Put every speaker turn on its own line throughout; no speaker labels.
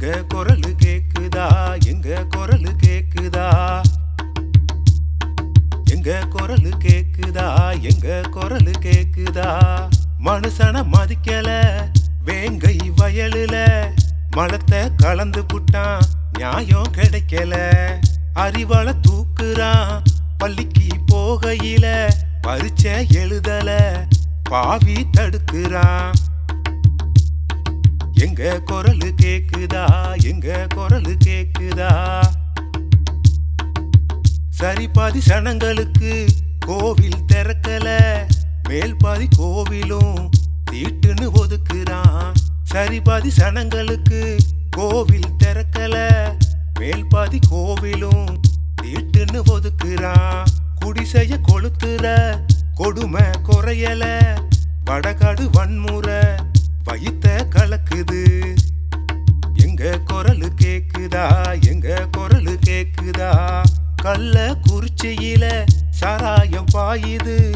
குரலு கேக்குதா? எங்க குரலு கேக்குதா? எங்க குரலு கேக்குதா? எங்க குரலு கேக்குதா? மனுஷன மதிக்கல வேங்கை வயலுல. மலத்தை கலந்து புட்டான் நியாயம் கிடைக்கல. அறிவால தூக்குறான் பள்ளிக்கு போகையில. பரீட்சை எழுதல பாவி தடுக்குறான். எங்க குரலு கேக்குதா? எங்க குரலு கேக்குதா? சரி பாதி சனங்களுக்கு கோவில் திறக்கல. மேல் பாதி கோவிலும் தீட்டுன்னு ஒதுக்குறான். சரி பாதி சனங்களுக்கு கோவில் திறக்கல. மேல் பாதி கோவிலும் தீட்டுன்னு ஒதுக்குறான். குடிசைய கொளுத்துற கொடுமை குறையல. வடகாடு வன்முறை. குரலு கேக்குதா? எங்க குரலு கேக்குதா? கள்ள குறிச்சியில சாராயம் பாயுது.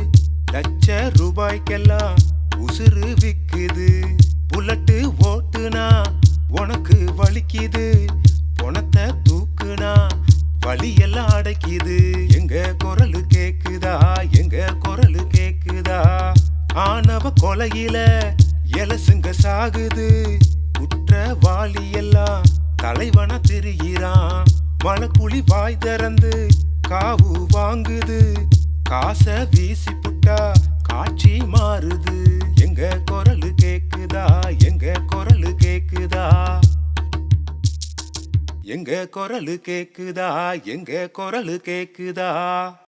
லட்ச ரூபாய்க்கெல்லாம் உசுறு விக்குது. புல்லட்டு ஓட்டுனா உனக்கு வலிக்குது. பொணத்தை தூக்குனா வலியெல்லாம் அடைக்குது. எங்க குரலு கேக்குதா? எங்க குரலு கேக்குதா? ஆணவ கொலையில எலசுங்க சாகுது. குற்றவாளியல் திரிகிறான் மலக்குழி வாய் திறந்து காவு வாங்குது. காச வீசி புட்டா காட்சி மாறுது. எங்க குரலு கேக்குதா? எங்க குரலு கேக்குதா? எங்க குரலு கேக்குதா? எங்க குரலு கேக்குதா?